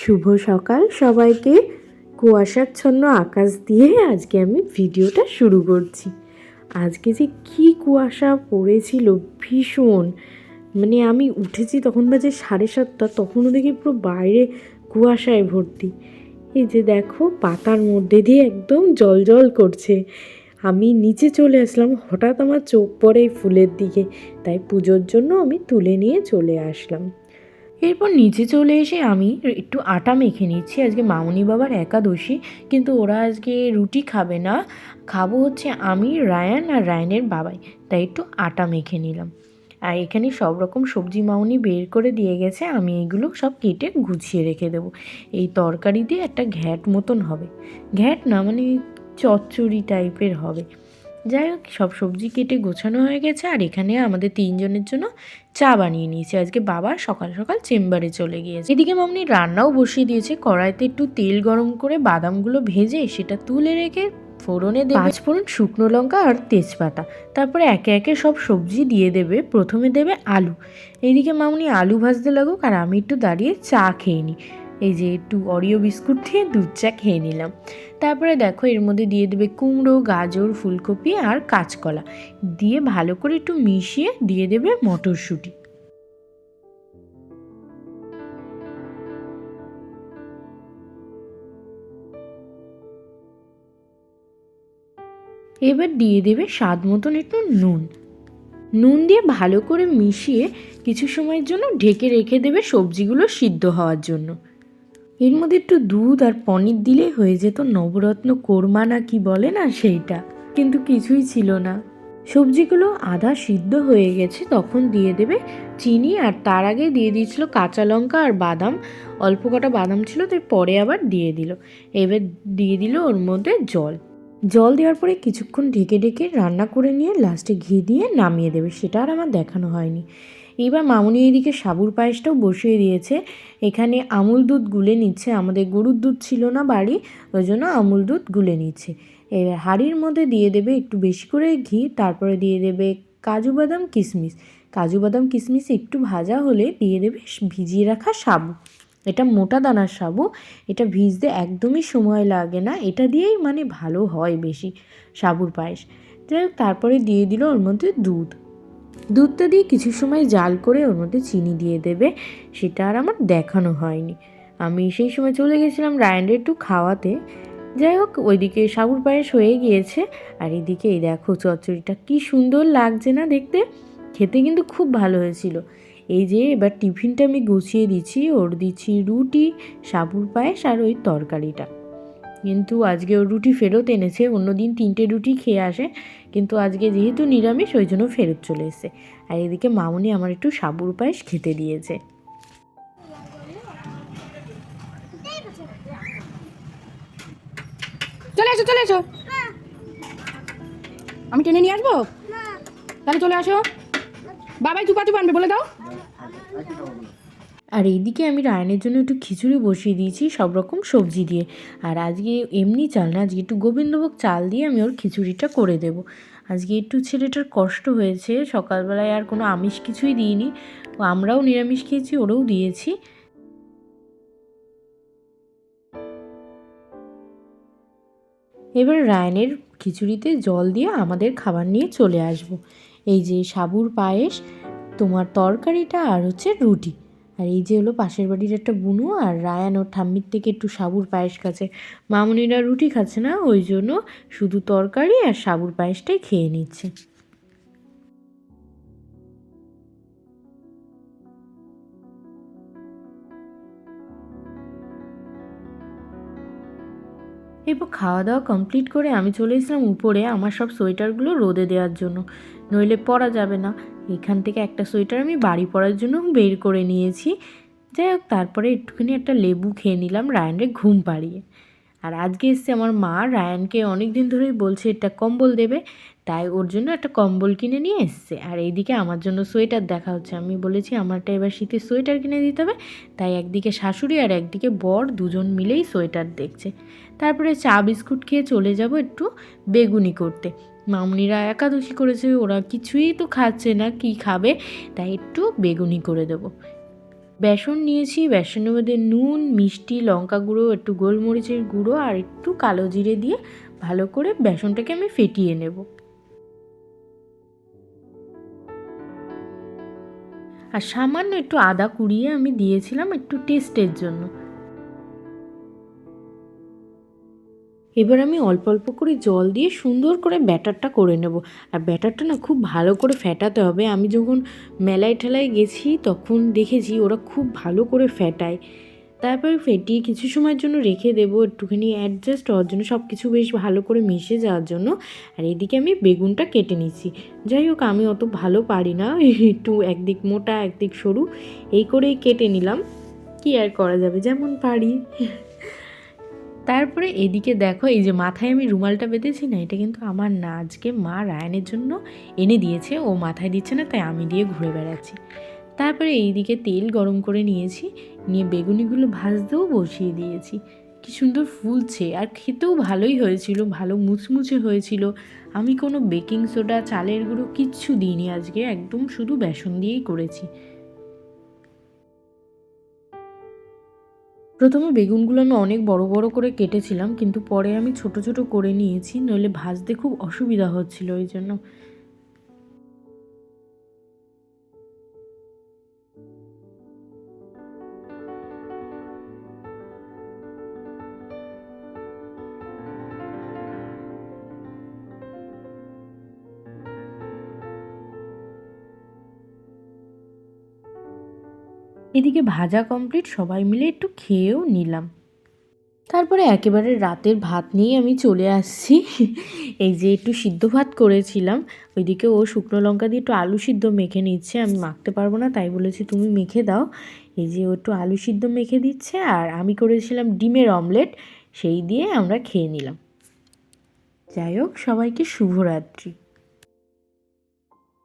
শুভ সকাল। সবাইকে কুয়াশাচ্ছন্ন আকাশ দিয়ে আজকে আমি ভিডিওটা শুরু করছি। আজকে যে কি কুয়াশা পড়েছিল, ভীষণ। মানে আমি উঠেছি তখন বাজে সাড়ে সাতটা, তখনও দেখি পুরো বাইরে কুয়াশায় ভর্তি। এই যে দেখো, পাতার মধ্যে দিয়ে একদম জল জল করছে। আমি নিচে চলে আসলাম, হঠাৎ আমার চোখ পড়ে ফুলের দিকে। তাই পুজোর জন্য আমি তুলে নিয়ে চলে আসলাম। এরপর নিচে চলে এসে আমি একটু আটা মেখে নিচ্ছি। আজকে মামনি বাবার একাদশী, কিন্তু ওরা আজকে রুটি খাবে না। খাব হচ্ছে আমি, রায়ান আর রায়ানের বাবাই। তাই একটু আটা মেখে নিলাম। আর এখানে সব রকম সবজি মাউনি বের করে দিয়ে গেছে। আমি এগুলো সব কেটে গুছিয়ে রেখে দেবো। এই তরকারি দিয়ে একটা ঘ্যাট মতন হবে। ঘ্যাট না মানে চচ্চড়ি টাইপের হবে। যাই হোক, সব সবজি কেটে গোছানো হয়ে গেছে, আর এখানে আমাদের তিনজনের জন্য চা বানিয়ে নিয়েছি। আজকে বাবা সকাল সকাল চেম্বারে চলে গিয়েছে। এদিকে মামনি রান্নাও বসিয়ে দিয়েছে। কড়াইতে একটু তেল গরম করে বাদামগুলো ভেজে সেটা তুলে রেখে ফোড়নে দেবে। পাঁচ ফোড়ন শুকনো লঙ্কা আর তেজপাতা। তারপরে একে একে সব সবজি দিয়ে দেবে। প্রথমে দেবে আলু। এইদিকে মামনি আলু ভাজতে লাগুক, আর আমি একটু দাঁড়িয়ে চা খেয়ে নিই। এই যে একটু অরিও বিস্কুট দিয়ে দুধ চা খেয়ে নিলাম। তারপরে দেখো এর মধ্যে দিয়ে দেবে কুমড়ো, গাজর, ফুলকপি আর কাঁচকলা। দিয়ে ভালো করে একটু মিশিয়ে দিয়ে দেবে মটরশুঁটি। এবার দিয়ে দেবে স্বাদ মতন একটু নুন। নুন দিয়ে ভালো করে মিশিয়ে কিছু সময়ের জন্য ঢেকে রেখে দেবে সবজিগুলো সিদ্ধ হওয়ার জন্য। এর মধ্যে একটু দুধ আর পনির দিলে হয়ে যেত নবরত্ন কোরমা না কি বলে না সেইটা। কিন্তু কিছুই ছিল না। সবজিগুলো আধা সিদ্ধ হয়ে গেছে, তখন দিয়ে দেবে চিনি আর তার আগে দিয়ে দিয়েছিল কাঁচা লঙ্কা আর বাদাম। অল্প কটা বাদাম ছিল, তাই পরে আবার দিয়ে দিল। এবার দিয়ে দিল ওর মধ্যে জল। জল দেওয়ার পরে কিছুক্ষণ ঢেকে ঢেকে রান্না করে নিয়ে লাস্টে ঘি দিয়ে নামিয়ে দেবে, সেটা আর আমার দেখানো হয়নি। এবার মামুনি এদিকে সাবুর পায়েসটাও বসিয়ে দিয়েছে। এখানে আমুল দুধ গুলে নিচ্ছে। আমাদের গরুর দুধ ছিল না বাড়ি, ওই জন্য আমুল দুধ গুলে নিচ্ছে। এবার হাঁড়ির মধ্যে দিয়ে দেবে একটু বেশি করে ঘি, তারপরে দিয়ে দেবে কাজু বাদাম কিশমিশ কাজু বাদাম কিশমিশ একটু ভাজা হলে দিয়ে দেবে ভিজিয়ে রাখা সাবু। এটা মোটা দানার সাবু। এটা ভিজতে একদমই সময় লাগে না। এটা দিয়েই মানে ভালো হয় বেশি সাবুর পায়েস। যাই তারপরে দিয়ে দিল ওর মধ্যে দুধ। দুধটা দিয়ে কিছু সময় জাল করে ওর মধ্যে চিনি দিয়ে দেবে, সেটা আর আমার দেখানো হয়নি। আমি সেই সময় চলে গেছিলাম রায়নের একটু খাওয়াতে। যাই হোক, ওইদিকে সাবুর পায়েস হয়ে গিয়েছে। আর এদিকে এই দেখো চচ্চড়িটা কি সুন্দর লাগছে না দেখতে? খেতে কিন্তু খুব ভালো হয়েছিল। এই যে এবার টিফিনটা আমি গুছিয়ে দিচ্ছি, ওর দিচ্ছি রুটি, সাবুর পায়েস আর ওই তরকারিটা। কিন্তু আজকে ও রুটি ফেরত এনেছে অন্যদিন তিনটে রুটি খেয়ে আসে। কিন্তু আজকে যেহেতু নিরামিষ ওই জন্য ফেরত চলে এসেছে। আর এদিকে মামুনি আমার একটু সাবুর পায়েস খেতে দিয়েছে। চলে এসো চলে এসো। আমি টেনে নিয়ে আসব? তাহলে চলে আসো। বাবাই চুপা চুপ আনবে বলে দাও। আর এইদিকে আমি রায়নের জন্য একটু খিচুড়ি বসিয়ে দিয়েছি, সব রকম সবজি দিয়ে। আর আজকে এমনি চাল না, আজকে একটু গোবিন্দভোগ চাল দিয়ে আমি ওর খিচুড়িটা করে দেব। আজকে একটু ছেলেটার কষ্ট হয়েছে, সকালবেলায় আর কোনো আমিষ কিছুই দিইনি। আমরাও নিরামিষ খেয়েছি, ওরাও দিয়েছি। এবার রায়নের খিচুড়িতে জল দিয়ে আমাদের খাবার নিয়ে চলে আসব। এই যে সাবুর পায়েস, তোমার তরকারিটা আর হচ্ছে রুটি। আর এই যে হলো পাশের বাড়ির একটা বুনু আর রায়ান ওর ঠাম্মির থেকে একটু সাবুর পায়েস খাচ্ছে। মামুনিরা রুটি খাচ্ছে না, ওই জন্য শুধু তরকারি আর সাবুর পায়েসটাই খেয়ে নিচ্ছে। এরপর খাওয়া দাওয়া কমপ্লিট করে আমি চলে এসেছিলাম উপরে আমার সব সোয়েটারগুলো রোদে দেওয়ার জন্য। নইলে পরা যাবে না। এখান থেকে একটা সোয়েটার আমি বাড়ি পরার জন্য বের করে নিয়েছি। যাই হোক, তারপরে একটুখানি একটা লেবু খেয়ে নিলাম রায়ানরে ঘুম পাড়িয়ে। আর আজকে এসছে আমার মা, রায়ানকে অনেক দিন ধরেই বলছে একটা কম্বল দেবে, তাই ওর জন্য একটা কম্বল কিনে নিয়ে এসছে। আর এইদিকে আমার জন্য সোয়েটার দেখা হচ্ছে। আমি বলেছি, আমারটা এবার শীতের সোয়েটার কিনে দিতে হবে। তাই একদিকে শাশুড়ি আর একদিকে বর দুজন মিলেই সোয়েটার দেখছে। তারপরে চা বিস্কুট খেয়ে চলে যাব একটু বেগুনি করতে। মামনিরা একাদশী করেছে, ওরা কিছুই তো খাচ্ছে না, কি খাবে? তাই একটু বেগুনি করে দেবো। বেসন নিয়েছি, বেসনের মধ্যে নুন, মিষ্টি, লঙ্কা গুঁড়ো, একটু গোলমরিচের গুঁড়ো আর একটু কালো জিরে দিয়ে ভালো করে বেসনটাকে আমি ফেটিয়ে নেব। আর সামান্য একটু আদা কুড়িয়ে আমি দিয়েছিলাম একটু টেস্টের জন্য। এবার আমি অল্প অল্প করে জল দিয়ে সুন্দর করে ব্যাটারটা করে নেব। আর ব্যাটারটা না খুব ভালো করে ফেটাতে হবে। আমি যখন মেলায় ঠেলায় গেছি তখন দেখেছি ওরা খুব ভালো করে ফেটায়। তারপর ফেটিয়ে কিছু সময়ের জন্য রেখে দেবো। একটুখানি অ্যাডজাস্ট হওয়ার জন্য সব কিছু বেশ ভালো করে মিশে যাওয়ার জন্য। আর এদিকে আমি বেগুনটা কেটে নিচ্ছি। যাই হোক, আমি অত ভালো পারি না। একটু একদিক মোটা, একদিক সরু। এই করেই কেটে নিলাম। কি আর করা যাবে? যেমন পারি। তারপরে এদিকে দেখো, এই যে মাথায় আমি রুমালটা বেঁধেছি না, এটা কিন্তু আমার না। আজকে মা রায়নের জন্য এনে দিয়েছে, ও মাথায় দিচ্ছে না, তাই আমি দিয়ে ঘুরে বেড়াচ্ছি। তারপরে এইদিকে তেল গরম করে নিয়েছি, নিয়ে বেগুনিগুলো ভাজতেও বসিয়ে দিয়েছি। কি সুন্দর ফুলছে, আর খেতেও ভালোই হয়েছিল, ভালো মুচমুচে হয়েছিল। আমি কোনো বেকিং সোডা, চালের গুঁড়ো কিচ্ছু দিইনি আজকে, একদম শুধু বেসন দিয়েই করেছি। প্রথমে বেগুনগুলো আমি অনেক বড় বড় করে কেটেছিলাম, কিন্তু পরে আমি ছোট ছোট করে নিয়েছি, নইলে ভাজতে খুব অসুবিধা হচ্ছিল ওই জন্য। এদিকে ভাজা কমপ্লিট সবাই মিলে একটু খেয়েও নিলাম। তারপরে একেবারে রাতের ভাত নিয়ে আমি চলে আসছি। এই যে একটু সিদ্ধ ভাত করেছিলাম, ওইদিকে ও শুকনো লঙ্কা দিয়ে একটু আলু সিদ্ধ মেখে নিচ্ছে, আমি মাখতে পারব না, তাই বলেছি তুমি মেখে দাও। এই যে ও একটু আলু সিদ্ধ মেখে দিচ্ছে, আর আমি করেছিলাম ডিমের অমলেট, সেই দিয়ে আমরা খেয়ে নিলাম। যাই হোক, সবাইকে শুভরাত্রি।